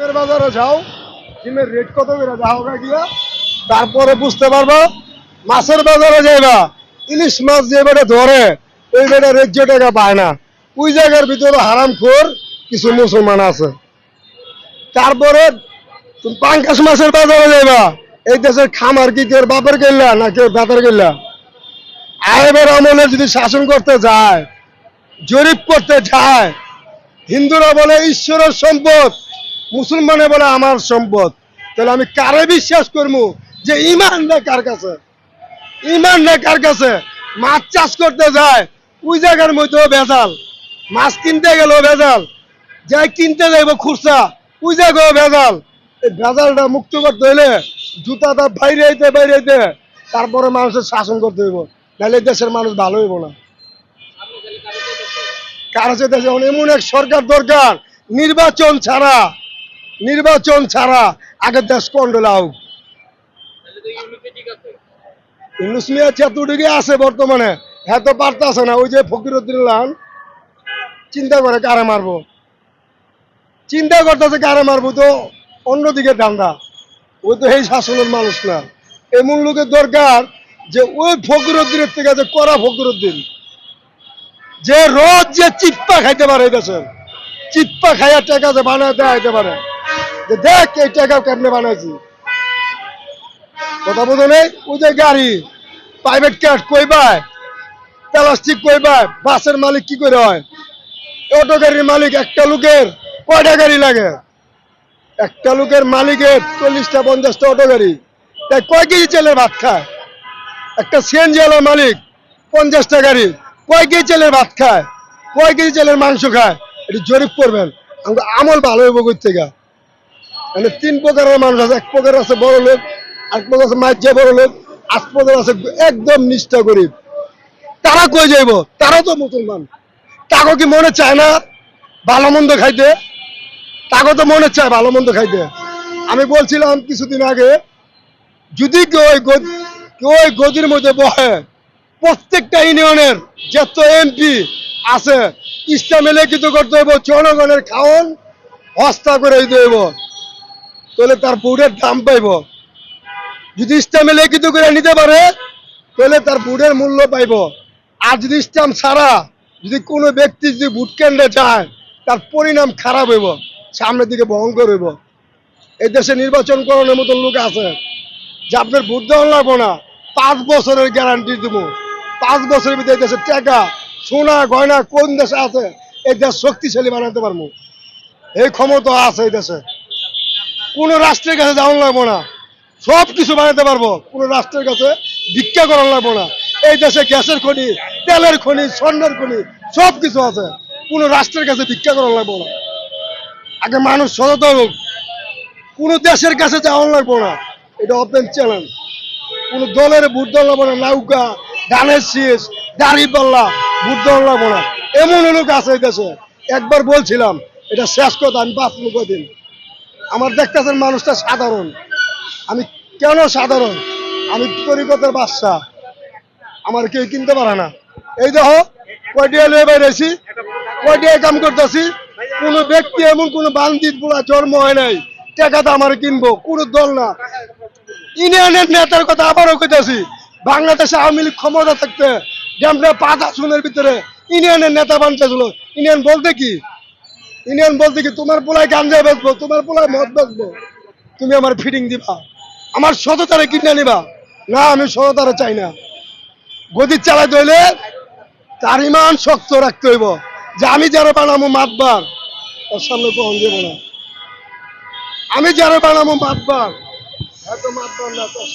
ডিমের বাজারে যাও ডিমের রেট কত করে যাও গিয়া? তারপরে বুঝতে পারবা, মাছের বাজারে যাইবা ইলিশ মাছ যে বেটা ধরে, ওই বেটা রেজ্য টাকা পায় না। ওই জায়গার ভিতরে হারাম খোর কিছু মুসলমান আছে। তারপরে তুমি মাছের বাজারে যাইবা, এই দেশের খামার কি কেউ বাপের গেল্লা না কেউ বেতার গেল্লা আয়েবের আমলে যদি শাসন করতে যায়, জরিপ করতে যায়, হিন্দুরা বলে ঈশ্বরের সম্পদ মুসলমানে বলে আমার সম্পদ। তাহলে আমি কারে বিশ্বাস করব যে ইমান নেই কার কাছে? ইমান নেই কার কাছে? মাছ চাষ করতে যায়, ওই জায়গার মধ্যেও ভেজাল। মাছ কিনতে গেলেও ভেজাল। যাই কিনতে যাইব খুরসা ওই জায়গাও ভেজাল। এই ভেজালটা মুক্ত করতে হইলে জুতাটা বাইরে আইতে বাইরে আইতে তারপরে মানুষের শাসন করতে হইব। এই দেশের মানুষ ভালো হইব না। কার যেমন এমন এক সরকার দরকার, নির্বাচন ছাড়া নির্বাচন ছাড়া আগে দেশ কন্ট্রোল হোক ইউনুস মিয়া আছে বর্তমানে। হ্যাঁ তো পারতাছে না, ওই যে ফকিরুদ্দিন চিন্তা করে কারে মারবো? চিন্তা করতেছে কারে মারবো? তো অন্যদিকে ধান্দা ওই তো এই শাসনের মানুষ না। এমন লোকের দরকার যে ওই ফকিরুদ্দিনের থেকে যে করা ফকিরুদ্দিন যে রোজ যে চিপ্পা খাইতে পারে দেশের চিপ্পা খাইয়া টাকা যে বানাতে আইতে পারে। যে দেখ, এই টাকা কেমনে বানাইছি? কথা বোঝো নেই? ওই যে গাড়ি প্রাইভেট কার কই পায়? প্লাস্টিক কই পায়? বাসের মালিক কি করে হয়? অটো গাড়ির মালিক একটা লোকের কয়টা গাড়ি লাগে? একটা লোকের মালিকের চল্লিশটা, পঞ্চাশটা অটো গাড়ি। তাই কয় কেজি চালের ভাত খায়? একটা সিএনজি আলার মালিক পঞ্চাশটা গাড়ি। কয় কেজি চালের ভাত খায়? কয় কেজি চালের মাংস খায়? এটি জরিপ করবেন। আমল ভালো হইব কই থেকে? মানে তিন প্রকারের মানুষ আছে। এক প্রকার আছে বড় লোক এক প্রকার আছে মাঝে বড় লোক আট প্রকার আছে একদম নিষ্ঠা গরিব। তারা কই যাইব? তারা তো মুসলমান। তাকে কি মনে চায় না ভালো মন্দ খাইতে? তাকে তো মনে চায় ভালো মন্দ খাইতে। আমি বলছিলাম কিছুদিন আগে, যদি কেউ কেউ ওই গদির মধ্যে বহে প্রত্যেকটা ইউনিয়নের যত এমপি আছে, ইসলামে লিখিত করতে হইব, জনগণের খাওন হস্তা করে দিতে হইব। তাহলে তার বুড়ের দাম পাইব। যদি ইসলামে লিখিত করে নিতে পারে, তাহলে তার বুড়ের মূল্য পাইব। আর যদি ইসলাম ছাড়া, যদি কোনো ব্যক্তি যদি ভোট কেন্দ্রে যায়, তার পরিণাম খারাপ হইব, সামনের দিকে ভয়ঙ্কর হইব। এই দেশে নির্বাচন করানোর মতো লোক আছে, যে আপনার ভোট দেওয়া লাগবো না, পাঁচ বছরের গ্যারান্টি দিব। পাঁচ বছরের ভিতরে দেশের টাকা, সোনা, গয়না কোন দেশে আছে, এই দেশ শক্তিশালী বানাতে পারব। এই ক্ষমতা আছে এই দেশে। কোনো রাষ্ট্রের কাছে যাওয়া লাগবো না। সব কিছু বানাতে পারব। কোনো রাষ্ট্রের কাছে ভিক্ষা করা লাগবো না। এই দেশে গ্যাসের খনি, তেলের খনি, স্বর্ণের খনি, সব কিছু আছে। কোনো রাষ্ট্রের কাছে ভিক্ষা করা লাগবো না। আগে মানুষ সচেতন হোক। কোনো দেশের কাছে যাওয়া লাগবো না। এটা ওপেন চ্যালেঞ্জ কোনো দলের ভোট দেওয়া লাগবো না। নৌকা ধানের শীষ, দাড়ি পাল্লা ভোট দেওয়া লাগবো না। এমন লোক আছে এই দেশে। একবার বলছিলাম, এটা শেষ কথা, আমি বাঁচবো কদিন? আমার দেখতেছেন মানুষটা সাধারণ। আমি কেন সাধারণ? আমি তরিকতের বাদশা। আমার কেউ কিনতে পারে না। এই দেখো, কয়টিয়া লয়ে বাইরেছি কয়টিয়া কাম করতেছি, কোন ব্যক্তি এমন কোন বান্দিত বলা জন্ম হয় নাই টাকাটা আমার কিনবো, কোনো দল না। ইউনিয়নের নেতার কথা আবারও কইতেছি, বাংলাদেশে আওয়ামী লীগ ক্ষমতা থাকতে ড্যামটা পাঁচ আসনের ভিতরে ইউনিয়নের নেতা বানতেছিল। ইউনিয়ন বলতে কি? ইউনিয়ন বলতে কি, তোমার পোলায় গাঞ্জা বেচবো, তোমার পোলায় মদ বেচবো। তুমি আমার ফিটিং দিবা। আমার সততারে কিনে নিবা। না, আমি সততারে চাই না। গদি চালাইতে হইলে তার ইমান শক্ত রাখতে হইব। যে আমি যারা বানাবো মাতবার, তার সামনে কখন দেবো না। আমি যারা বানাবো মাতবার, এত মাতবার না